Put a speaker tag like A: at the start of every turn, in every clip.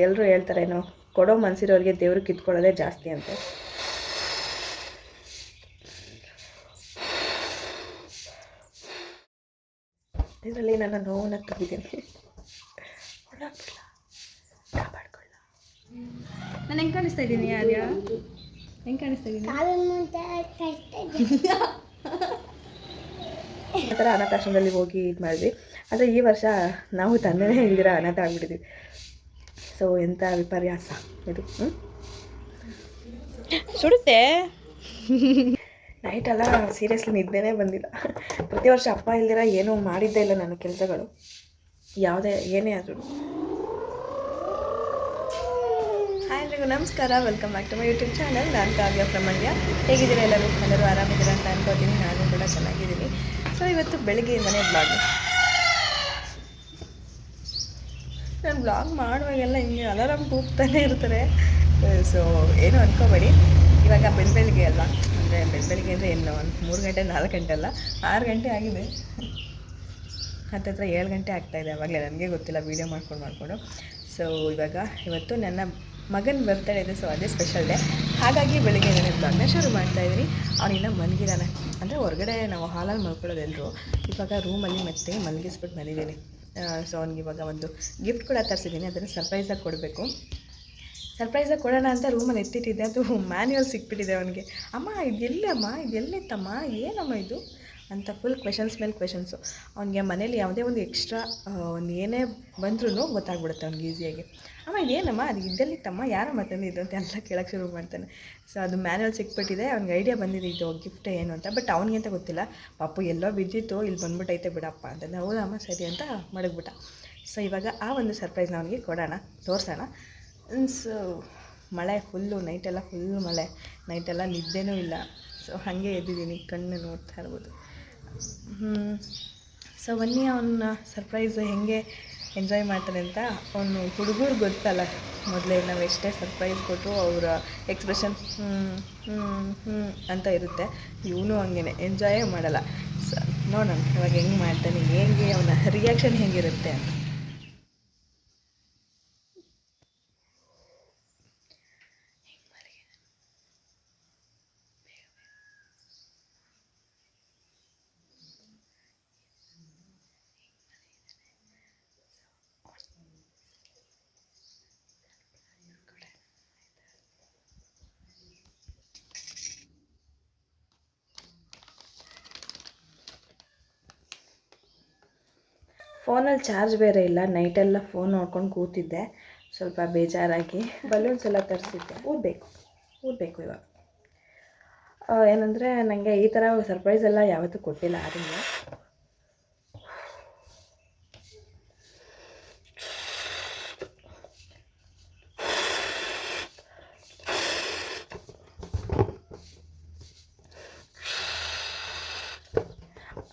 A: ಎಲ್ಲರೂ ಹೇಳ್ತಾರೇನೋ ಕೊಡೋ ಮನಸ್ಸಿರೋರಿಗೆ ದೇವರು ಕಿತ್ಕೊಳ್ಳೋದೇ ಜಾಸ್ತಿ ಅಂತೆ. ಇದರಲ್ಲಿ ನನ್ನ ನೋವನ್ನು ತುಂಬಿದ್ದೀನಿ. ಕಾಪಾಡ್ಕೊಳ್ಳ.
B: ನಾನು ಹೆಂಗೆ ಕಾಣಿಸ್ತಾ ಇದ್ದೀನಿ ಆರ್ಯ? ಹೆಂಗೆ ಕಾಣಿಸ್ತಾ ಇದ್ದೀನಿ
A: ಆ ಥರ ಅನಾಥಾಶ್ರಮದಲ್ಲಿ ಹೋಗಿ ಇದು ಮಾಡಿದ್ವಿ ಆದರೆ ಈ ವರ್ಷ ನಾವು ತಂದೆನೇ ಇಲ್ದಿರ ಅನಾಥ ಆಗ್ಬಿಟ್ಟಿದ್ವಿ. ಸೊ ಎಂಥ ವಿಪರ್ಯಾಸ ಇದು ಹ್ಞೂ ಸುಡುತ್ತೆ. ನೈಟೆಲ್ಲ ಸೀರಿಯಸ್ಲಿ ನಿದ್ದೆನೇ ಬಂದಿಲ್ಲ. ಪ್ರತಿ ವರ್ಷ ಅಪ್ಪ ಇಲ್ದಿರ ಏನೂ ಮಾಡಿದ್ದೇ ಇಲ್ಲ ನನ್ನ ಕೆಲಸಗಳು. ಯಾವುದೇ ಏನೇ ಆದರೂ. ಹಾಯ್ ಎಲ್ರಿಗೂ ನಮಸ್ಕಾರ. Welcome back to my YouTube channel ನಾನು ಕಾವ್ಯ ಪ್ರಮಣ್ಯ. ಹೇಗಿದ್ದೀರಾ ಎಲ್ಲರೂ? ಎಲ್ಲರೂ ಆರಾಮಿದ್ದೀರಾ ಅಂತ ಅನ್ಕೋತೀನಿ. ನಾನು ಕೂಡ ಚೆನ್ನಾಗಿದ್ದೀನಿ. ಸೊ ಇವತ್ತು ಬೆಳಗ್ಗೆಯಿಂದನೇ ಬ್ಲಾಗ್ ನಾನು ಬ್ಲಾಗ್ ಮಾಡುವಾಗೆಲ್ಲ ಹಿಂಗೆ ಅಲಾರಾಮ್ ಕೂಗ್ತಾನೆ ಇರ್ತಾರೆ. ಸೊ ಏನು ಅನ್ಕೋಬೇಡಿ. ಇವಾಗ ಬೆಳ ಬೆಳಿಗ್ಗೆ ಅಲ್ವಾ ಅಂದರೆ ಬೆಳ ಬೆಳಿಗ್ಗೆ ಅಂದರೆ ಏನು? ಒಂದು ಮೂರು ಗಂಟೆ, ನಾಲ್ಕು ಗಂಟೆ ಅಲ್ಲ? ಆರು ಗಂಟೆ ಆಗಿದೆ. ಹತ್ತತ್ರ ಏಳು ಗಂಟೆ ಆಗ್ತಾಯಿದೆ ಆವಾಗಲೇ ನನಗೆ ಗೊತ್ತಿಲ್ಲ ವೀಡಿಯೋ ಮಾಡ್ಕೊಂಡು, ಮಾಡಿಕೊಂಡು. ಸೊ ಇವಾಗ ಇವತ್ತು ನನ್ನ ಮಗನ ಬರ್ತಡೇ ಇದೆ ಸೊ ಅದೇ ಸ್ಪೆಷಲ್ ಡೇ ಹಾಗಾಗಿ ಬೆಳಿಗ್ಗೆ ನಾನು ಬ್ಲಾಗ್ನ ಶುರು ಮಾಡ್ತಾಯಿದ್ದೀನಿ ಅವನಿನ್ನ ಮಲಗಿದಾನೆ ಅಂದರೆ ಹೊರಗಡೆ ನಾವು ಹಾಲಲ್ಲಿ ಮಲ್ಕೊಳ್ಳೋದೆಲ್ಲರೂ ಇವಾಗ ರೂಮಲ್ಲಿ ಮತ್ತೆ ಮಲಗಿಸ್ಬಿಟ್ಟು ಬಂದಿದ್ದೀನಿ ಸೊ ಅವ್ನಿಗೆ ಇವಾಗ ಒಂದು ಗಿಫ್ಟ್ ಕೂಡ ತರಿಸಿದ್ದೀನಿ, ಅದನ್ನು ಸರ್ಪ್ರೈಸಾಗಿ ಕೊಡಬೇಕು. ಸರ್ಪ್ರೈಸಾಗಿ ಕೊಡೋಣ ಅಂತ ರೂಮಲ್ಲಿ ಎತ್ತಿಟ್ಟಿದ್ದೆ, ಅದು ಮ್ಯಾನ್ಯಲ್ ಸಿಕ್ಬಿಟ್ಟಿದೆ ಅವನಿಗೆ. ಅಮ್ಮ, ಇದು ಎಲ್ಲಮ್ಮ ಇದು ಎಲ್ಲಿತ್ತಮ್ಮ? ಏನಮ್ಮ ಇದು? ಅಂತ ಫುಲ್ ಕ್ವೆಶನ್ಸ್ ಮೇಲೆ ಕ್ವೆಶನ್ಸು ಅವನಿಗೆ ಮನೇಲಿ ಯಾವುದೇ ಒಂದು ಎಕ್ಸ್ಟ್ರಾ ಒಂದು ಏನೇ ಬಂದ್ರೂ ಗೊತ್ತಾಗ್ಬಿಡುತ್ತೆ ಅವ್ನಿಗೆ ಈಸಿಯಾಗಿ ಅಮ್ಮ ಏನಮ್ಮ ಅದು ಇದ್ದಲ್ಲಿತ್ತಮ್ಮ ಯಾರಮ್ಮ ತಂದಿದ್ದು ಅಂತ ಎಲ್ಲ ಕೇಳೋಕ್ಕೆ ಶುರು ಮಾಡ್ತಾನೆ. ಸೊ ಅದು ಮ್ಯಾನ್ಯಲ್ ಸಿಕ್ಬಿಟ್ಟಿದೆ, ಅವ್ನಿಗೆ ಐಡಿಯಾ ಬಂದಿದೆ, ಇದು ಗಿಫ್ಟ್ ಏನು ಅಂತ. ಬಟ್ ಅವನಿಗೆ ಅಂತ ಗೊತ್ತಿಲ್ಲ. ಪಾಪು ಎಲ್ಲೋ ಬಿದ್ದಿತ್ತು, ಇಲ್ಲಿ ಬಂದ್ಬಿಟ್ಟೈತೆ ಬಿಡಪ್ಪ ಅಂತಂದು. ಹೌದಮ್ಮ ಸರಿ ಅಂತ ಮಡಗ್ಬಿಟ್ಟ. ಸೊ ಇವಾಗ ಆ ಒಂದು ಸರ್ಪ್ರೈಸ್ನ ಅವನಿಗೆ ಕೊಡೋಣ, ತೋರಿಸೋಣ. ಸೊ ಮಳೆ ಫುಲ್ಲು ನೈಟೆಲ್ಲ ಫುಲ್ ಮಳೆ. ನೈಟೆಲ್ಲ ನಿದ್ದೆನೂ ಇಲ್ಲ. ಸೊ ಹಾಗೆ ಎದ್ದಿದ್ದೀನಿ, ಕಣ್ಣು ನೋಡ್ತಾ ಇರ್ಬೋದು. ಸೊ ಬನ್ನಿ ಅವನ್ನ ಸರ್ಪ್ರೈಸ್ ಹೇಗೆ ಎಂಜಾಯ್ ಮಾಡ್ತಾರೆ ಅಂತ ಅವನು ಹುಡುಗರು ಗೊತ್ತಲ್ಲ. ಮೊದಲೇ ನಾವು ಎಷ್ಟೇ ಸರ್ಪ್ರೈಸ್ ಕೊಟ್ಟರು ಅವರ ಎಕ್ಸ್ಪ್ರೆಷನ್ ಹ್ಞೂ ಹ್ಞೂ ಅಂತ ಇರುತ್ತೆ. ಇವನು ಹಂಗೇನೆ ಎಂಜಾಯೇ ಮಾಡಲ್ಲ. ಸ, ನೋಡೋಣ, ಇವಾಗ ಹೆಂಗೆ ಮಾಡ್ತಾನೆ, ಹೇಗೆ, ಅವನ ರಿಯಾಕ್ಷನ್ ಹೇಗಿರುತ್ತೆ ಅಂತ. ಫೋನಲ್ಲಿ ಚಾರ್ಜ್ ಬೇರೆ ಇಲ್ಲ. ನೈಟೆಲ್ಲ ಫೋನ್ ನೋಡ್ಕೊಂಡು ಕೂತಿದ್ದೆ. ಸ್ವಲ್ಪ ಬೇಜಾರಾಗಿ. ಬಲೂನ್ಸ್ ಎಲ್ಲ ತರಿಸಿದ್ದೆ. ಊದಬೇಕು. ಊದಬೇಕು ಇವಾಗ. ಏನಂದರೆ ನನಗೆ ಈ ಥರ ಸರ್ಪ್ರೈಸ್ ಎಲ್ಲ ಯಾವತ್ತೂ ಕೊಟ್ಟಿಲ್ಲ ಆರಿಂದ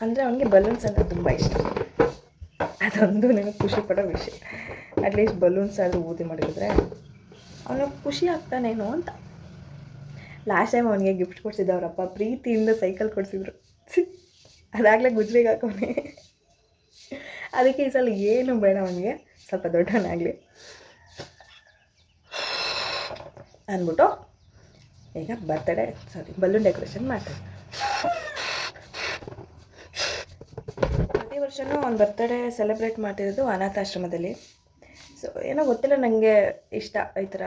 A: ಅಂದರೆ ಅವನಿಗೆ ಬಲೂನ್ಸ್ ಅಂದರೆ ತುಂಬ ಇಷ್ಟ. ಅದೊಂದು ನನಗೆ ಖುಷಿ ಪಡೋ ವಿಷಯ. ಅಟ್ಲೀಸ್ಟ್ ಬಲೂನ್ಸ್ ಆದರೂ ಊದಿ ಮಾಡಿದ್ರೆ ಅವನು ಖುಷಿ ಆಗ್ತಾನೇನೋ ಅಂತ. ಲಾಸ್ಟ್ ಟೈಮ್ ಅವನಿಗೆ ಗಿಫ್ಟ್ ಕೊಡ್ಸಿದ್ದೆ ಅವರಪ್ಪ, ಪ್ರೀತಿಯಿಂದ ಸೈಕಲ್ ಕೊಡಿಸಿದ್ರು. ಅದಾಗಲೇ ಗುಜ್ರಿಗೆ ಹಾಕೋನೆ. ಅದಕ್ಕೆ ಈ ಸಲ ಏನು ಬೇಡ ಅವನಿಗೆ, ಸ್ವಲ್ಪ ದೊಡ್ಡವನಾಗಲಿ. ಅಂದ್ಬಿಟ್ಟು, ಈಗ ಬರ್ತಡೇ ಸಾರಿ ಬಲೂನ್ ಡೆಕೋರೇಷನ್ ಮಾಡ್ತಾರೆ ಪ್ರತಿ ವರ್ಷವೂ ಒಂದು ಬರ್ತ್ಡೇ ಸೆಲೆಬ್ರೇಟ್ ಮಾಡ್ತಿರೋದು ಅನಾಥಾಶ್ರಮದಲ್ಲಿ. ಸೊ ಏನೋ ಗೊತ್ತಿಲ್ಲ ನನಗೆ ಇಷ್ಟ ಈ ಥರ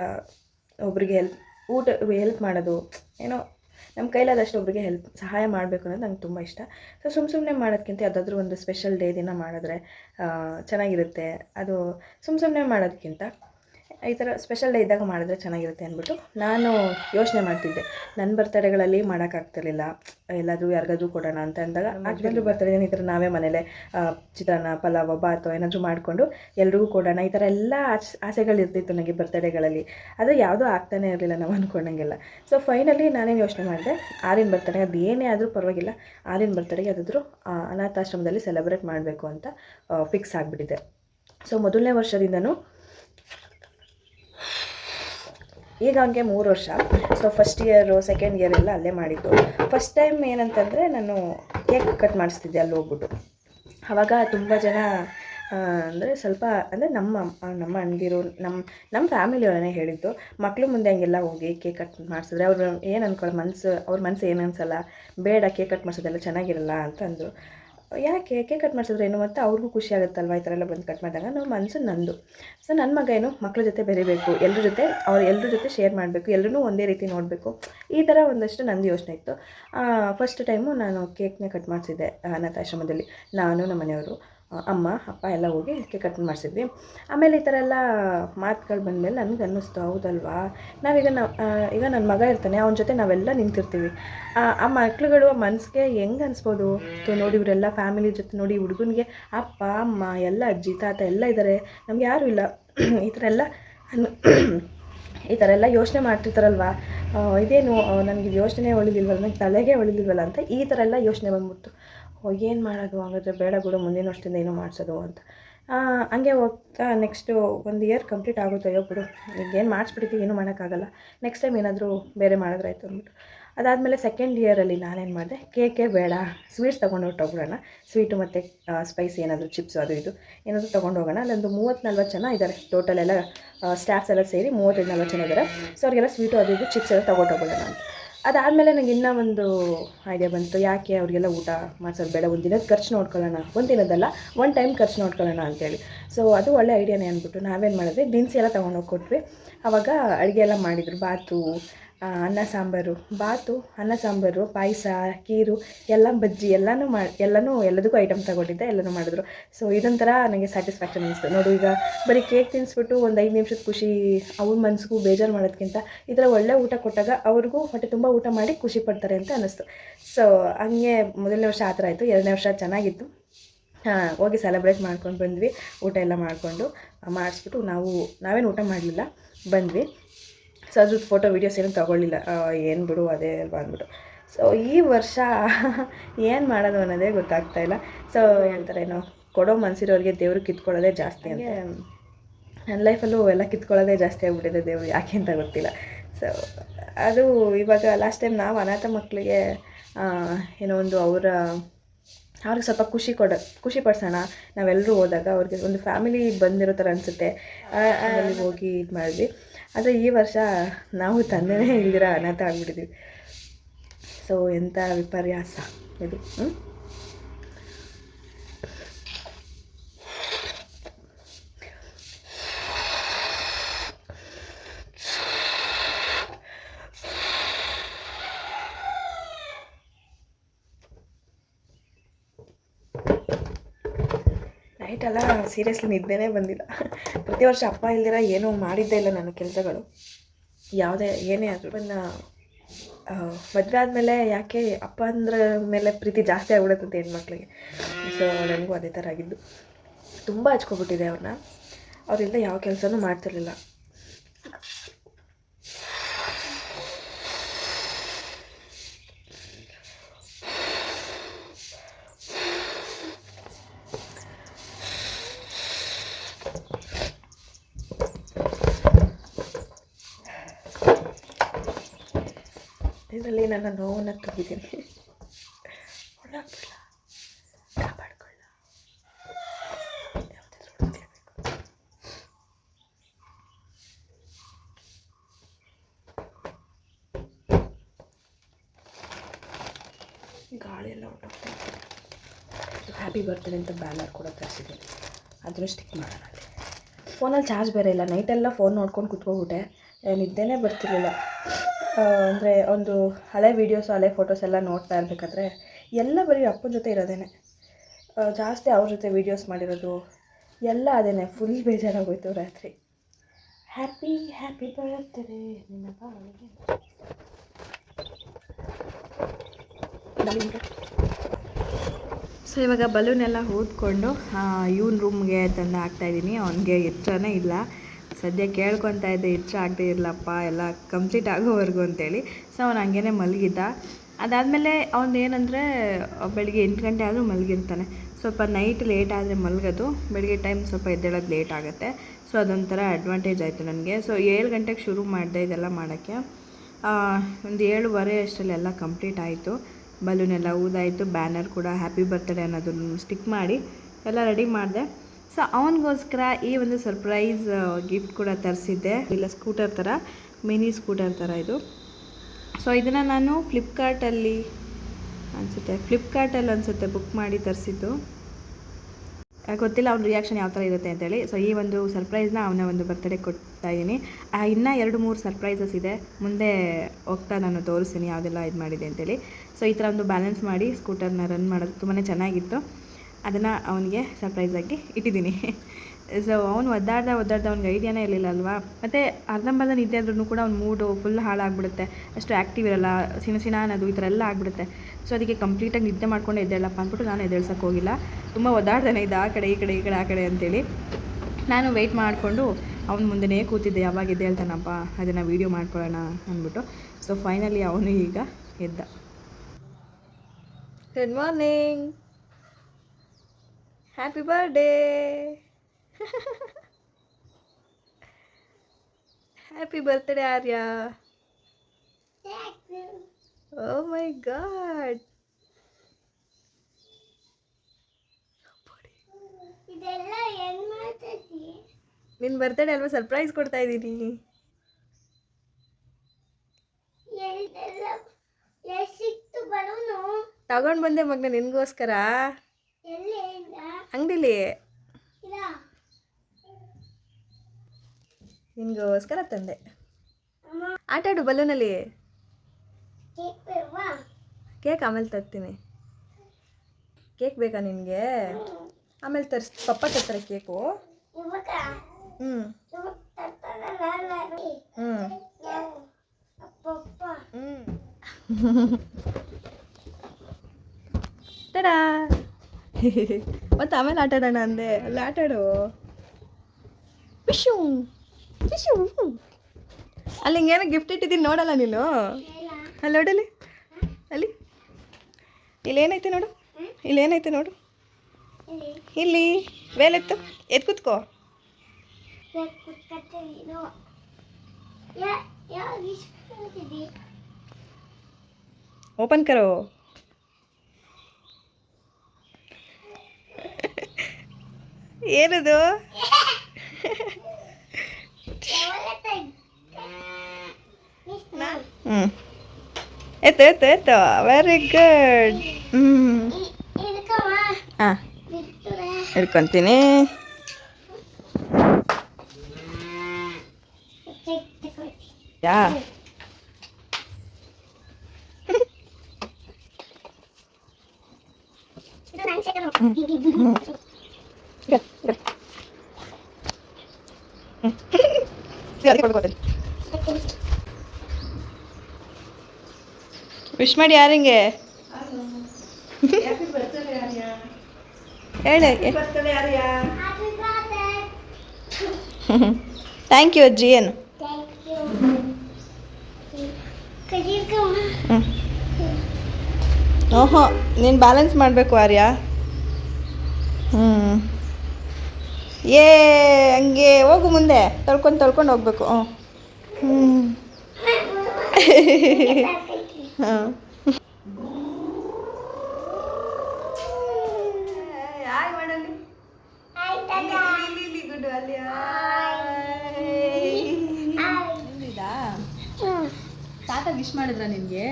A: ಒಬ್ರಿಗೆ ಹೆಲ್ಪ್ ಊಟ ಹೆಲ್ಪ್ ಮಾಡೋದು. ಏನೋ ನಮ್ಮ ಕೈಲಾದಷ್ಟು ಒಬ್ರಿಗೆ ಹೆಲ್ಪ್ ಸಹಾಯ ಮಾಡಬೇಕು ಅನ್ನೋದು ನಂಗೆ ತುಂಬ ಇಷ್ಟ. ಸೊ ಸುಮ್ಮ ಸುಮ್ಮನೆ ಮಾಡೋದಕ್ಕಿಂತ ಯಾವುದಾದ್ರೂ ಒಂದು ಸ್ಪೆಷಲ್ ಡೇ ದಿನ ಮಾಡಿದ್ರೆ ಚೆನ್ನಾಗಿರುತ್ತೆ. ಅದು ಸುಮ್ಮ ಸುಮ್ಮನೆ ಮಾಡೋದಕ್ಕಿಂತ ಈ ಥರ ಸ್ಪೆಷಲ್ ಡೇ ಇದ್ದಾಗ ಮಾಡಿದ್ರೆ ಚೆನ್ನಾಗಿರುತ್ತೆ ಅಂದ್ಬಿಟ್ಟು ನಾನು ಯೋಚನೆ ಮಾಡ್ತಿದ್ದೆ. ನನ್ನ ಬರ್ತಡೇಗಳಲ್ಲಿ ಮಾಡೋಕ್ಕಾಗ್ತಿರ್ಲಿಲ್ಲ ಎಲ್ಲಾದರೂ ಯಾರಿಗಾದ್ರೂ ಕೊಡೋಣ ಅಂತ ಅಂದಾಗ ಎಲ್ಲರೂ ಬರ್ತಡೇ ಈ ಥರ ನಾವೇ ಮನೇಲೆ ಚಿತ್ರಾನ್ನ ಪಲಾವ್ ಬಾತು ಏನಾದರೂ ಮಾಡಿಕೊಂಡು ಎಲ್ರಿಗೂ ಕೊಡೋಣ. ಈ ಥರ ಎಲ್ಲ ಆಸೆ ಆಸೆಗಳಿರ್ತಿತ್ತು ನನಗೆ ಬರ್ತಡೇಗಳಲ್ಲಿ ಆದರೆ ಯಾವುದೂ ಆಗ್ತಾನೇ ಇರಲಿಲ್ಲ ನಾವು ಅಂದ್ಕೊಂಡಂಗೆಲ್ಲ ಸೊ ಫೈನಲಿ ನಾನೇನು ಯೋಚನೆ ಮಾಡಿದೆ ಆರಿನ ಬರ್ತಡೇ ಅದು ಏನೇ ಆದರೂ ಪರವಾಗಿಲ್ಲ ಆರಿನ ಬರ್ತಡೇಗೆ ಯಾವುದಾದ್ರೂ ಆ, ಅನಾಥಾಶ್ರಮದಲ್ಲಿ ಸೆಲೆಬ್ರೇಟ್ ಮಾಡಬೇಕು ಅಂತ ಫಿಕ್ಸ್ ಆಗಿಬಿಟ್ಟಿದೆ. ಸೊ ಮೊದಲನೇ ವರ್ಷದಿಂದನೂ ಈಗ ಅವನಿಗೆ ಮೂರು ವರ್ಷ. So first year second year ಎಲ್ಲ ಅಲ್ಲೇ ಮಾಡಿದ್ದು. ಫಸ್ಟ್ ಟೈಮ್ ಏನಂತಂದರೆ ನಾನು ಕೇಕ್ ಕಟ್ ಮಾಡಿಸ್ತಿದ್ದೆ ಅಲ್ಲಿ ಹೋಗ್ಬಿಟ್ಟು. ಆವಾಗ ತುಂಬ ಜನ ಅಂದರೆ ಸ್ವಲ್ಪ, ಅಂದರೆ ನಮ್ಮ ನಮ್ಮ ಅಣ್ಣದಿರು ನಮ್ಮ ನಮ್ಮ ಫ್ಯಾಮಿಲಿಯವರೇ ಹೇಳಿದ್ದು. ಮಕ್ಕಳು ಮುಂದೆ ಹಂಗೆಲ್ಲ ಹೋಗಿ ಕೇಕ್ ಕಟ್ ಮಾಡಿಸಿದ್ರೆ ಅವರು ಏನು ಅನ್ಕೊಳ್ಳೋ ಮನಸ್ಸು ಅವ್ರ ಮನಸ್ಸು ಏನು ಅನ್ಸಲ್ಲ. ಬೇಡ ಕೇಕ್ ಕಟ್ ಮಾಡಿಸೋದೆಲ್ಲ ಚೆನ್ನಾಗಿರಲ್ಲ ಅಂತ ಅಂದರು ಯಾಕೆ? ಯಾಕೆ ಕಟ್ ಮಾಡಿಸಿದ್ರೆ ಏನು ಮತ್ತು ಅವ್ರಿಗೂ ಖುಷಿ ಆಗುತ್ತಲ್ವ ಈ ಥರ ಎಲ್ಲ ಬಂದು ಕಟ್ ಮಾಡಿದಾಗ? ನಾವು ಮನಸ್ಸು ನಂದು. ಸೊ ನನ್ನ ಮಗ ಏನು? ಮಕ್ಕಳ ಜೊತೆ ಬೆರೀಬೇಕು. ಎಲ್ಲರ ಜೊತೆ, ಅವ್ರು ಎಲ್ಲರ ಜೊತೆ ಶೇರ್ ಮಾಡಬೇಕು. ಎಲ್ಲರೂ ಒಂದೇ ರೀತಿ ನೋಡಬೇಕು. ಈ ಥರ ಒಂದಷ್ಟು ನಂದು ಯೋಚನೆ ಇತ್ತು. ಫಸ್ಟ್ ಟೈಮು ನಾನು ಕೇಕ್ನ ಕಟ್ ಮಾಡಿಸಿದ್ದೆ ಅನಾಥಾಶ್ರಮದಲ್ಲಿ. ನಾನು ನಮ್ಮ ಮನೆಯವರು ಅಮ್ಮ, ಅಪ್ಪ ಎಲ್ಲ ಹೋಗಿ ಕೇಕ್ ಕಟ್ ಮಾಡಿಸಿದ್ವಿ. ಆಮೇಲೆ ಈ ಥರ ಎಲ್ಲ ಮಾತುಗಳು ಬಂದಮೇಲೆ ನನಗೆ ಅನ್ನಿಸ್ತು, ಹೌದಲ್ವಾ? ನಾವೀಗ ನಾವು ಈಗ ನನ್ನ ಮಗ ಇರ್ತಾನೆ, ಅವನ ಜೊತೆ ನಾವೆಲ್ಲ ನಿಂತಿರ್ತೀವಿ. ಆ ಮಕ್ಳುಗಳು ಮನಸ್ಸಿಗೆ ಹೆಂಗೆ ಅನಿಸ್ಬೋದು? ನೋಡಿ ಇವರೆಲ್ಲ ಫ್ಯಾಮಿಲಿ ಜೊತೆ ನೋಡಿ, ಹುಡುಗನಿಗೆ ಅಪ್ಪ, ಅಮ್ಮ, ಎಲ್ಲ ಅಜ್ಜಿ, ತಾತ ಎಲ್ಲ ಇದ್ದಾರೆ ನಮ್ಗೆ ಯಾರೂ ಇಲ್ಲ. ಈ ಥರ ಎಲ್ಲ ಅನ್, ಈ ಥರ ಎಲ್ಲ ಯೋಚನೆ ಮಾಡ್ತಿರ್ತಾರಲ್ವ? ಇದೇನು ನನಗೆ ಯೋಚನೆ ಒಳಿದಿಲ್ವಲ್ಲ ನನಗೆ ತಲೆಗೆ ಒಳಿದಿಲ್ವಲ್ಲ ಅಂತ ಈ ಥರ ಎಲ್ಲ ಯೋಚನೆ ಬಂದ್ಬಿಡ್ತು. ಏನು ಮಾಡೋದು? ಹಾಗಾದ್ರೆ ಬೇಡ ಬಿಡು, ಮುಂದಿನ ವರ್ಷದಿಂದ ಏನೋ ಮಾಡಿಸೋದು ಅಂತ. ಹಂಗೆ ಹೋಗ್ತಾ ನೆಕ್ಸ್ಟು ಒಂದು ಇಯರ್ ಕಂಪ್ಲೀಟ್ ಆಗುತ್ತೆ. ಅಯ್ಯೋ ಬಿಡು ಈಗ ಏನು ಮಾಡಿಸ್ಬಿಟ್ಟಿದ್ದೀವಿ ಏನೂ ಮಾಡೋಕ್ಕಾಗಲ್ಲ. ನೆಕ್ಸ್ಟ್ ಟೈಮ್ ಏನಾದರೂ ಬೇರೆ ಮಾಡಿದ್ರಾಯ್ತು ಅಂದ್ಬಿಟ್ಟು. ಅದಾದಮೇಲೆ ಸೆಕೆಂಡ್ ಇಯರಲ್ಲಿ ನಾನೇನು ಮಾಡಿದೆ? ಕೇಕೆ ಬೇಡ ಸ್ವೀಟ್ಸ್ ತೊಗೊಂಡು ಹೊರಟೋಗ್ಬಿಡೋಣ ಸ್ವೀಟು ಮತ್ತು ಸ್ಪೈಸಿ ಏನಾದರೂ ಚಿಪ್ಸು ಅದು ಇದು ಏನಾದರೂ ತೊಗೊಂಡು ಹೋಗೋಣ. ಅಲ್ಲೊಂದು ಮೂವತ್ತು ನಲ್ವತ್ತು ಜನ ಇದ್ದಾರೆ ಟೋಟಲ್ ಎಲ್ಲ ಸ್ಟಾಫ್ಸ್ ಎಲ್ಲ ಸೇರಿ ಮೂವತ್ತೈದು ನಲ್ವತ್ತು ಜನ ಇದ್ದಾರೆ ಸೊ ಅವ್ರಿಗೆಲ್ಲ ಸ್ವೀಟು ಅದು ಇದು ಚಿಪ್ಸ್ ಎಲ್ಲ ತೊಗೊಂಡು ಹೋಗೋಣ ಅಂತ. ಅದಾದಮೇಲೆ ನನಗೆ ಇನ್ನೂ ಒಂದು ಐಡಿಯಾ ಬಂತು. ಯಾಕೆ ಅವರಿಗೆಲ್ಲ ಊಟ ಮಾಡಿಸೋದು ಬೇಡ? ಒಂದು ದಿನದ ಖರ್ಚು ನೋಡ್ಕೊಳ್ಳೋಣ. ಒಂದು ದಿನದಲ್ಲ ಒನ್ ಟೈಮ್ ಖರ್ಚು ನೋಡ್ಕೊಳ್ಳೋಣ ಅಂತೇಳಿ. ಸೊ ಅದು ಒಳ್ಳೆ ಐಡಿಯಾನೇ ಅಂದ್ಬಿಟ್ಟು ನಾವೇನು ಮಾಡಿದ್ವಿ? ದಿನಸಿ ಎಲ್ಲ ತೊಗೊಂಡೋಗಿ ಕೊಟ್ವಿ. ಆವಾಗ ಅಡುಗೆ ಎಲ್ಲ ಮಾಡಿದರು. ಬಾತು ಅನ್ನ ಸಾಂಬಾರು, ಬಾತು, ಅನ್ನ ಸಾಂಬಾರು, ಪಾಯಸ ಕೀರು ಎಲ್ಲ ಬಜ್ಜಿ, ಎಲ್ಲನೂ ಮಾಡಿ ಎಲ್ಲನೂ ಎಲ್ಲದಕ್ಕೂ ಐಟಮ್ ತಗೊಂಡಿದ್ದೆ, ಎಲ್ಲನೂ ಮಾಡಿದ್ರು. ಸೊ ಇದೊಂಥರ ನನಗೆ ಸ್ಯಾಟಿಸ್ಫ್ಯಾಕ್ಷನ್ ಅನಿಸ್ತು. ನೋಡು, ಈಗ ಬರೀ ಕೇಕ್ ತಿನ್ನಿಸ್ಬಿಟ್ಟು ಒಂದು ಐದು ನಿಮಿಷದ ಖುಷಿ, ಅವ್ರ ಮನಸ್ಸಿಗೂ ಬೇಜಾರು ಮಾಡೋದಕ್ಕಿಂತ ಈ ಥರ ಒಳ್ಳೆ ಊಟ ಕೊಟ್ಟಾಗ ಅವ್ರಿಗೂ ಹೊಟ್ಟೆ ತುಂಬ ಊಟ ಮಾಡಿ ಖುಷಿ ಪಡ್ತಾರೆ ಅಂತ ಅನ್ನಿಸ್ತು. ಸೊ ಹಂಗೆ ಮೊದಲನೇ ವರ್ಷ ಆ ಥರ ಆಯಿತು. ಎರಡನೇ ವರ್ಷ ಚೆನ್ನಾಗಿತ್ತು. ಹಾಂ, ಹೋಗಿ ಸೆಲೆಬ್ರೇಟ್ ಮಾಡ್ಕೊಂಡು ಬಂದ್ವಿ. ಊಟ ಎಲ್ಲ ಮಾಡಿಕೊಂಡು, ಮಾಡಿಸ್ಬಿಟ್ಟು ನಾವು, ನಾವೇನು ಊಟ ಮಾಡಲಿಲ್ಲ, ಬಂದ್ವಿ. ಸೊ ಅದ್ರದ್ದು ಫೋಟೋ ವೀಡಿಯೋಸ್ ಏನೂ ತೊಗೊಳ್ಳಿಲ್ಲ. ಏನು ಬಿಡು ಅದೇ ಅಲ್ವಾ ಅಂದ್ಬಿಟ್ಟು. ಸೊ ಈ ವರ್ಷ ಏನು ಮಾಡೋದು ಅನ್ನೋದೇ ಗೊತ್ತಾಗ್ತಾ ಇಲ್ಲ. ಸೊ ಹೇಳ್ತಾರೇನೋ ಕೊಡೋ ಮನಸ್ಸಿರೋರಿಗೆ ದೇವರು ಕಿತ್ಕೊಳ್ಳೋದೇ ಜಾಸ್ತಿ ಅಂತ. ನನ್ನ ಲೈಫಲ್ಲೂ ಎಲ್ಲ ಕಿತ್ಕೊಳ್ಳೋದೇ ಜಾಸ್ತಿ ಆಗಿಬಿಟ್ಟಿದೆ ದೇವರು ಯಾಕೆ ಅಂತ ಗೊತ್ತಿಲ್ಲ. ಸೊ ಅದು ಇವಾಗ ಲಾಸ್ಟ್ ಟೈಮ್ ನಾವು ಅನಾಥ ಮಕ್ಕಳಿಗೆ ಏನೋ ಒಂದು ಅವರ ಅವ್ರಿಗೆ ಸ್ವಲ್ಪ ಖುಷಿ ಕೊಡ ಖುಷಿ ಪಡಿಸೋಣ. ನಾವೆಲ್ಲರೂ ಹೋದಾಗ ಅವ್ರಿಗೆ ಒಂದು ಫ್ಯಾಮಿಲಿ ಬಂದಿರೋ ಥರ ಅನಿಸುತ್ತೆ. ಅಲ್ಲಿ ಹೋಗಿ ಇದು ಮಾಡಿದ್ವಿ ಆದರೆ ಈ ವರ್ಷ ನಾವು ತಂದೆನೇ ಇಲ್ದಿರ ಅನಾಥ ಆಗಿಬಿಟ್ಟಿದ್ವಿ. ಸೊ ಎಂಥ ವಿಪರ್ಯಾಸ ಇದು ನೈಟೆಲ್ಲ ಸೀರಿಯಸ್ಲಿ ನಿದ್ದೆನೇ ಬಂದಿಲ್ಲ. ಪ್ರತಿ ವರ್ಷ ಅಪ್ಪ ಇಲ್ದಿರ ಏನೂ ಮಾಡಿದ್ದೇ ಇಲ್ಲ ನನ್ನ ಕೆಲಸಗಳು. ಯಾವುದೇ ಏನೇ ಆದರೂ. ನನ್ನ ಮದುವೆ ಆದಮೇಲೆ ಯಾಕೆ ಅಪ್ಪ ಅಂದ್ರೆ ಮೇಲೆ ಪ್ರೀತಿ ಜಾಸ್ತಿ ಆಗ್ಬಿಡುತ್ತಂತೆ ಹೆಣ್ಮಕ್ಳಿಗೆ. ಸೊ ನನಗೂ ಅದೇ ಥರ ಆಗಿದ್ದು. ತುಂಬ ಹಚ್ಕೊಬಿಟ್ಟಿದೆ ಅವ್ರನ್ನ. ಅವರಿಂದ ಯಾವ ಕೆಲಸನೂ ಮಾಡ್ತಿರ್ಲಿಲ್ಲ. ಇದರಲ್ಲಿ ನನ್ನ ನೋವನ್ನು ತುಂಬಿದ್ದೀನಿ. ಗಾಳಿ ಎಲ್ಲ ಹೊರಟೋಗ್ತಾ ಹ್ಯಾಪಿ ಬರ್ತ್ಡೇ ಅಂತ ಬ್ಯಾನರ್ ಕೂಡ ತರಿಸಿದ್ದೀನಿ. ಅದನ್ನು ಸ್ಟಿಕ್ ಮಾಡೋಣ ಫೋನಲ್ಲಿ ಚಾರ್ಜ್ ಬೇರೆ ಇಲ್ಲ. ನೈಟೆಲ್ಲ ಫೋನ್ ನೋಡ್ಕೊಂಡು ಕುತ್ಕೊಬಿಟ್ಟೆ ನಿದ್ದೆನೇ ಬರ್ತಿರ್ಲಿಲ್ಲ. ಅಂದರೆ ಒಂದು ಹಳೆ ವೀಡಿಯೋಸ್ ಹಳೆ ಫೋಟೋಸ್ ಎಲ್ಲ ನೋಡ್ತಾ ಇರಬೇಕಾದ್ರೆ ಎಲ್ಲ ಬರೀ ಅಪ್ಪನ ಜೊತೆ ಇರೋದೇನೆ. ಜಾಸ್ತಿ ಅವ್ರ ಜೊತೆ ವೀಡಿಯೋಸ್ ಮಾಡಿರೋದು ಎಲ್ಲ ಅದೇನೆ ಫುಲ್ ಬೇಜಾರಾಗೋಯ್ತು ರಾತ್ರಿ. ಹ್ಯಾಪಿ ಹ್ಯಾಪಿ ಬರ್ತ್ಡೇ ನಿನ್ನ ಬಾಳಿಗೆ. ಸೊ ಇವಾಗ ಬಲೂನ್ ಎಲ್ಲ ಊದ್ಕೊಂಡು ಇವನ್ ರೂಮ್ಗೆ ತಂದು ಹಾಕ್ತಾಯಿದ್ದೀನಿ ಅವನಿಗೆ ಎಚ್ಚರನೇ ಇಲ್ಲ. ಸದ್ಯ ಕೇಳ್ಕೊತಾ ಇದ್ದೆ ಇಚ್ಛೆ ಆಗದೆ ಇರಲಪ್ಪ, ಎಲ್ಲ ಕಂಪ್ಲೀಟ್ ಆಗೋವರೆಗೂ ಅಂತೇಳಿ. ಸೊ ಅವ್ನು ಹಂಗೇನೆ ಮಲಗಿದ್ದ. ಅದಾದಮೇಲೆ ಅವ್ನು ಏನಂದರೆ, ಬೆಳಿಗ್ಗೆ ಎಂಟು ಗಂಟೆ ಆದರೂ ಮಲಗಿರ್ತಾನೆ. ಸ್ವಲ್ಪ ನೈಟ್ ಲೇಟ್ ಆದರೆ ಮಲಗೋದು. ಬೆಳಿಗ್ಗೆ ಟೈಮ್ ಸ್ವಲ್ಪ ಎದ್ದೇಳೋದು ಲೇಟ್ ಆಗುತ್ತೆ. ಸೊ ಅದೊಂಥರ ಅಡ್ವಾಂಟೇಜ್ ಆಯಿತು ನನಗೆ. ಸೊ ಏಳು ಗಂಟೆಗೆ ಶುರು ಮಾಡಿದೆ ಇದೆಲ್ಲ ಮಾಡೋಕ್ಕೆ. ಒಂದು ಏಳುವರೆ ಅಷ್ಟರಲ್ಲೆಲ್ಲ ಕಂಪ್ಲೀಟ್ ಆಯಿತು. ಬಲೂನ್ ಎಲ್ಲ ಊದಾಯಿತು. ಬ್ಯಾನರ್ ಕೂಡ ಹ್ಯಾಪಿ ಬರ್ತ್ಡೇ ಅನ್ನೋದನ್ನು ಸ್ಟಿಕ್ ಮಾಡಿ ಎಲ್ಲ ರೆಡಿ ಮಾಡಿದೆ.
B: ಸೊ ಅವನಿಗೋಸ್ಕರ ಈ ಒಂದು ಸರ್ಪ್ರೈಸ್ ಗಿಫ್ಟ್ ಕೂಡ ತರಿಸಿದ್ದೆ. ಇಲ್ಲ ಸ್ಕೂಟರ್ ಥರ ಮಿನಿ ಸ್ಕೂಟರ್ ಥರ ಇದು. ಸೊ ಇದನ್ನು ನಾನು ಫ್ಲಿಪ್ಕಾರ್ಟಲ್ಲಿ ಅನಿಸುತ್ತೆ. ಫ್ಲಿಪ್ಕಾರ್ಟಲ್ಲಿ ಅನಿಸುತ್ತೆ ಬುಕ್ ಮಾಡಿ ತರಿಸಿದ್ದು. ಗೊತ್ತಿಲ್ಲ, ಅವ್ನ ರಿಯಾಕ್ಷನ್ ಯಾವ ಥರ ಇರುತ್ತೆ ಅಂತೇಳಿ. ಸೊ ಈ ಒಂದು ಸರ್ಪ್ರೈಸ್ನ ಅವನ ಒಂದು ಬರ್ತ್ಡೇ ಕೊಡ್ತಾ ಇದ್ದೀನಿ. ಇನ್ನೂ ಎರಡು ಮೂರು ಸರ್ಪ್ರೈಸಸ್ ಇದೆ. ಮುಂದೆ ಹೋಗ್ತಾ ನಾನು ತೋರಿಸ್ತೀನಿ ಯಾವುದೆಲ್ಲ ಇದು ಮಾಡಿದೆ ಅಂತೇಳಿ. ಸೊ ಈ ಥರ ಒಂದು ಬ್ಯಾಲೆನ್ಸ್ ಮಾಡಿ ಸ್ಕೂಟರ್ನ ರನ್ ಮಾಡೋದು ತುಂಬಾ ಚೆನ್ನಾಗಿತ್ತು. ಅದನ್ನು ಅವನಿಗೆ ಸರ್ಪ್ರೈಸಾಗಿ ಇಟ್ಟಿದ್ದೀನಿ. ಸೊ ಅವನು ಒದ್ದಾಡ್ದ ಒದ್ದಾಡ್ದ ಅವ್ನಿಗೆ ಐಡಿಯಾನೇ ಇರಲಿಲ್ಲ ಅಲ್ವಾ? ಮತ್ತು ಅರ್ಧಂಬರ್ಧ ನಿದ್ದೆ ಆದ್ರೂ ಕೂಡ ಅವ್ನ ಮೂಡು ಫುಲ್ ಹಾಳಾಗ್ಬಿಡುತ್ತೆ. ಅಷ್ಟು ಆ್ಯಕ್ಟಿವ್ ಇರಲ್ಲ ಸಿನ ಸಿನ ಅನ್ನೋದು ಈ ಥರ ಎಲ್ಲ ಆಗಿಬಿಡುತ್ತೆ. ಸೊ ಅದಕ್ಕೆ ಕಂಪ್ಲೀಟಾಗಿ ನಿದ್ದೆ ಮಾಡ್ಕೊಂಡು ಎದ್ದೇಳಪ್ಪ ಅಂದ್ಬಿಟ್ಟು ನಾನು ಎದ್ದೇಳ್ಸೋಕೆ ಹೋಗಿಲ್ಲ. ತುಂಬ ಒದ್ದಾಡ್ತಾನೆ ಇದು ಆ ಕಡೆ, ಈ ಕಡೆ ಈ ಕಡೆ, ಆ ಕಡೆ ಅಂತೇಳಿ. ನಾನು ವೆಯ್ಟ್ ಮಾಡಿಕೊಂಡು ಅವ್ನ ಮುಂದೆನೇ ಕೂತಿದ್ದೆ, ಯಾವಾಗ ಎದ್ದೇಳ್ತಾನಪ್ಪ? ಅದನ್ನು ವೀಡಿಯೋ ಮಾಡ್ಕೊಳ್ಳೋಣ ಅಂದ್ಬಿಟ್ಟು. ಸೊ ಫೈನಲಿ ಅವನು ಈಗ ಎದ್ದ. Good morning happy birthday happy birthday Arya oh my god ನಿನ್ನ ಬರ್ತ್ಡೇ ಅಲ್ವಾ ಸರ್ಪ್ರೈಸ್ ಕೊಡ್ತಾ ಇದ್ದೀನಿ. ತಗೊಂಡ್ ಬಂದೆ ಮಗ್ನ ನಿನಗೋಸ್ಕರ. ಅಂಗಡಿಲಿ? ನಿನಗೋಸ್ಕರ ತಂದೆ.
C: ಅಮ್ಮ.
B: ಆಟಾಡು ಬಲೂನಲ್ಲಿ.
C: ಕೇಕ್
B: ಆಮೇಲೆ ತರ್ತೀನಿ. ಕೇಕ್ ಬೇಕಾ ನಿನಗೆ? ಆಮೇಲೆ ತರಿಸ್ ಪಪ್ಪ ತರ್ತಾರೆ ಕೇಕು. ಹ್ಞೂ ಹ್ಞೂ ಹ್ಞೂ ಟಡಾ ಮತ್ತೆ ಆಮೇಲೆ ಆಟ ಆಡೋಣ ಅಂದೆ. ಅಲ್ಲಿ ಆಟ ಆಡು. ವಿಶು ವಿಶು. ಅಲ್ಲಿ ಹಿಂಗೇನೋ ಗಿಫ್ಟ್ ಇಟ್ಟಿದ್ದೀನಿ ನೋಡಲ್ಲ ನೀನು? ಅಲ್ಲಿ ನೋಡಲಿ ಅಲ್ಲಿ. ಇಲ್ಲೇನೈತೆ ನೋಡು? ಇಲ್ಲೇನೈತೆ ನೋಡು?
C: ಇಲ್ಲಿ.
B: ವೇಲೆತ್ತು ಎದ್ ಕೂತ್ಕೋ. ಓಪನ್ ಕರೋ. ಏನದು? ಹ್ಞೂ ಎತ್ತು ಎತ್ತು ಎತ್ತು. ವೆರಿ ಗುಡ್ ಹ್ಞೂ ಹಾಂ
C: ಇಟ್ಕೊತೀನಿ
B: ಯಾ
C: ಇದು ನನ್ನ ಸೆಕೆಂಡ್
B: ವಿಶ್ ಮಾಡಿ ಯಾರಿಂಗೆ? ಹೇಳಿ. ಥ್ಯಾಂಕ್ ಯು ಅಜ್ಜಿ ಏನು? ಓಹೋ ನೀನು ಬ್ಯಾಲೆನ್ಸ್ ಮಾಡಬೇಕು ಆರ್ಯ. ಹ್ಞೂ ಏ ಹಂಗೆ ಹೋಗು ಮುಂದೆ. ತೊಳ್ಕೊಂಡು ತೊಳ್ಕೊಂಡು ಹೋಗ್ಬೇಕು. ಹ್ಞೂ ಹಾಂ ತಾತ. ವಿಶ್ ಮಾಡಿದ್ರ ನಿನಗೆ?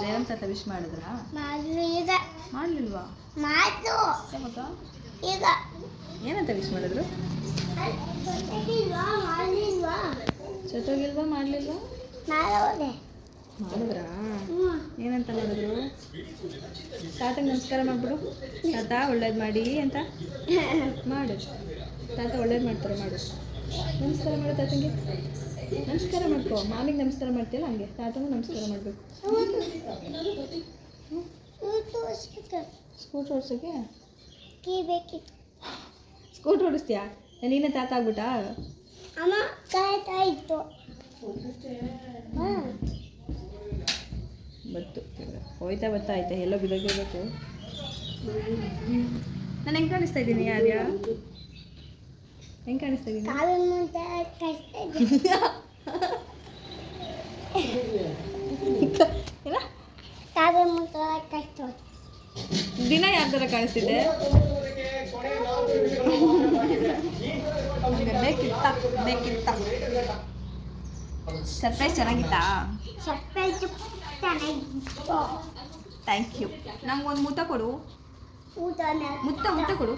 B: ಜಯಂತ ತಾತ ವಿಶ್ ಮಾಡಿದ್ರಾ? ಮಾಡ್ಲಿಲ್ವಾ? ಮಾಡ್ತು.
C: ಈಗ
B: ಏನಂತ ವಿಶ್ ಮಾಡಿದ್ರು?
C: ಸತ್ತೋಗಿಲ್ವಾ ಮಾಡ್ಲಿಲ್ವಾ
B: ಜೊತೆಗಿಲ್ವಾ ಮಾಡಲಿಲ್ವಾ?
C: ಮಾಡೋದೆ
B: ಮಾಡಿದ್ರಾ? ಏನಂತ ಮಾಡಿದ್ರು? ತಾತಂಗೆ ನಮಸ್ಕಾರ ಮಾಡ್ಬಿಡು. ತಾತ ಒಳ್ಳೇದು ಮಾಡಿ ಅಂತ? ಮಾಡು. ತಾತ ಒಳ್ಳೇದು ಮಾಡ್ತಾರೆ ಮಾಡು. ನಮಸ್ಕಾರ ಮಾಡು ತಾತಂಗೆ. ನಮಸ್ಕಾರ ಮಾಡ್ಕೋ. ಮಾಮಿಗೆ ನಮಸ್ಕಾರ ಮಾಡ್ತೀಯಲ್ಲ ಹಂಗೆ. ತಾತನೂ ನಮಸ್ಕಾರ ಮಾಡಬೇಕು. ಸ್ಕೂಟ್ ಓಡಿಸೋಕೆ? ಸ್ಕೂಟ್ರ್ ಓಡಿಸ್ತೀಯಾ? ನೀನೇ ತಾತ ಆಗ್ಬಿಟ್ಟು?
C: ಅಮ್ಮ ಇತ್ತು.
B: ಬತ್ತು ಹೋಯ್ತಾ ಬರ್ತಾ ಆಯ್ತಾ? ಎಲ್ಲೋ ಬಿದ್ದೋಗಿರ್ಬೇಕು ನಾನು ಹೆಂಗೆ ಕಾಣಿಸ್ತಾ ಇದ್ದೀನಿ ಯಾರ್ಯ ಹೆಂಗೆ ಕಾಣಿಸ್ತಾ ಇದ್ದೀನಿ? ದಿನ ಯಾವ ಥರ ಕಾಣಿಸ್ತಿದ್ದೆ ಬೇಕಿತ್ತ ಬೇಕಿತ್ತಾ ಸರ್ಪ್ರೈಸ್ ಚೆನ್ನಾಗಿತ್ತಾ?
C: ಸರ್ಪ್ರೈಸ್ ಚೆನ್ನಾಗಿತ್ತು.
B: ಥ್ಯಾಂಕ್ ಯು ನಂಗೆ ಒಂದು ಮುತ್ತ ಕೊಡು. ಮುತ್ತ ಮುತ್ತ ಕೊಡು.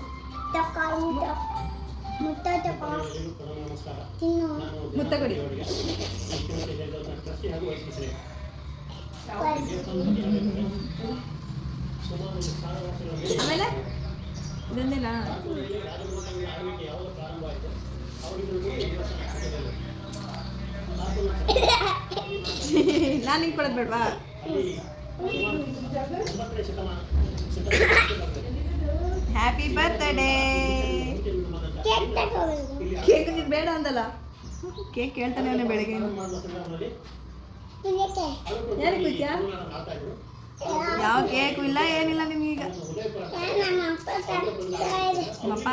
B: ಮುತ್ತ ಕೊಡಿ. ಆಮೇಲೆ? ಇದೊಂದೇನಾ ನಾನು ಹಿಂಗೆ ಕೊಡೋದು ಬೇಡವಾ? ಹ್ಯಾಪಿ ಬರ್ತ್ಡೇ
C: ಕೇಕ್
B: ಬೇಡ ಅಂದಲ್ಲ. ಕೇಕ್ ಕೇಳ್ತಾನೆ ಅವನೇ ಬೆಳಗ್ಗೆ. ಯಾರಿಗೆ ಕುಯ್ತ್ಯಾ ಯಾವ ಕೇಕು ಇಲ್ಲ ಏನಿಲ್ಲ ನಿಮ್ಗೀಗ? ನಿಮ್ಮಪ್ಪ?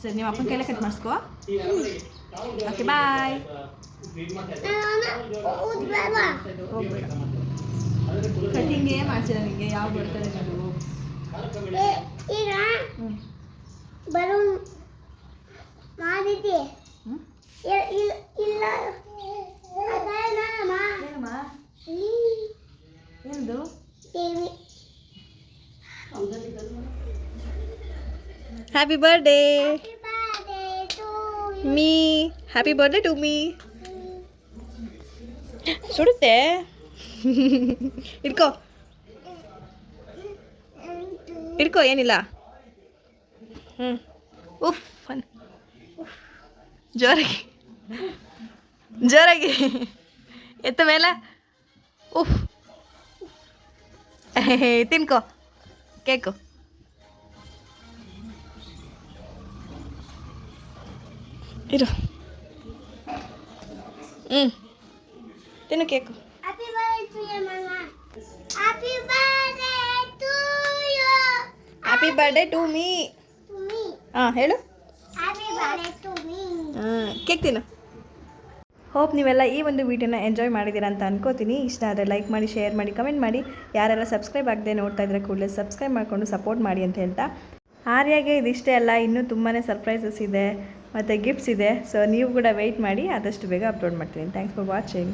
B: ಸರಿ ನಿಮ್ಮ ಅಪ್ಪನ ಕೈಲೇ ಕಟ್ ಮಾಡಿಸ್ಕೋ. ಓಕೆ ಬಾಯ್ ಕಟಿಂಗ್ ಕಟಿಂಗೇ ಮಾಡ್ಸಿಲ್ಲ ನಿಮಗೆ ಯಾವ ಬರ್ತದೆ ನೀವು
C: ಈಗ ಬಲೂನ್ ಮಾಡಿದ್ದೆ
B: ಹ್ಞೂ
C: ಇ- ಇ- ಇಲ್ಲ TV
B: happy birthday. Me happy birthday to me ಸುಡುತ್ತೆ? ಇಟ್ಕೋ. ಇಟ್ಕೋ ಏನಿಲ್ಲ. ಹ್ಞೂ ಉಫ್ ಅನ್ ಜೋರಾಗಿ. ಜೋರಾಗಿ. ಎತ್ತ ಮೇಲೆ. ಉಫ್. ತಿನ್ಕೋ ಕೇಕು ಇರು ಹ್ಞೂ ತಿನ್ನು cake
C: Happy birthday to you, Mama. Happy birthday to you.
B: Happy birthday to me
C: To me.
B: ಹಾಂ ಹೇಳು
C: Happy birthday to me.
B: ಹಾಂ ಕೇಕ್ ತಿನ್ನು ಹೋಪ್ ನೀವೆಲ್ಲ ಈ ಒಂದು ವೀಡಿಯೋನ ಎಂಜಾಯ್ ಮಾಡಿದ್ದೀರಾ ಅಂತ ಅನ್ಕೋತೀನಿ. ಇಷ್ಟ ಆದರೆ ಲೈಕ್ ಮಾಡಿ ಶೇರ್ ಮಾಡಿ ಕಮೆಂಟ್ ಮಾಡಿ. ಯಾರೆಲ್ಲ ಸಬ್ಸ್ಕ್ರೈಬ್ ಆಗದೆ ನೋಡ್ತಾ ಇದ್ರೆ ಕೂಡಲೇ ಸಬ್ಸ್ಕ್ರೈಬ್ ಮಾಡಿಕೊಂಡು ಸಪೋರ್ಟ್ ಮಾಡಿ ಅಂತ ಹೇಳ್ತಾ. ಆರ್ಯಾಗೆ ಇದಿಷ್ಟೇ ಅಲ್ಲ, ಇನ್ನೂ ತುಂಬಾ ಸರ್ಪ್ರೈಸಸ್ ಇದೆ, ಮತ್ತು ಗಿಫ್ಟ್ಸ್ ಇದೆ. ಸೊ ನೀವು ಕೂಡ ವೆಯ್ಟ್ ಮಾಡಿ, ಆದಷ್ಟು ಬೇಗ ಅಪ್ಲೋಡ್ ಮಾಡ್ತೀನಿ. Thanks for watching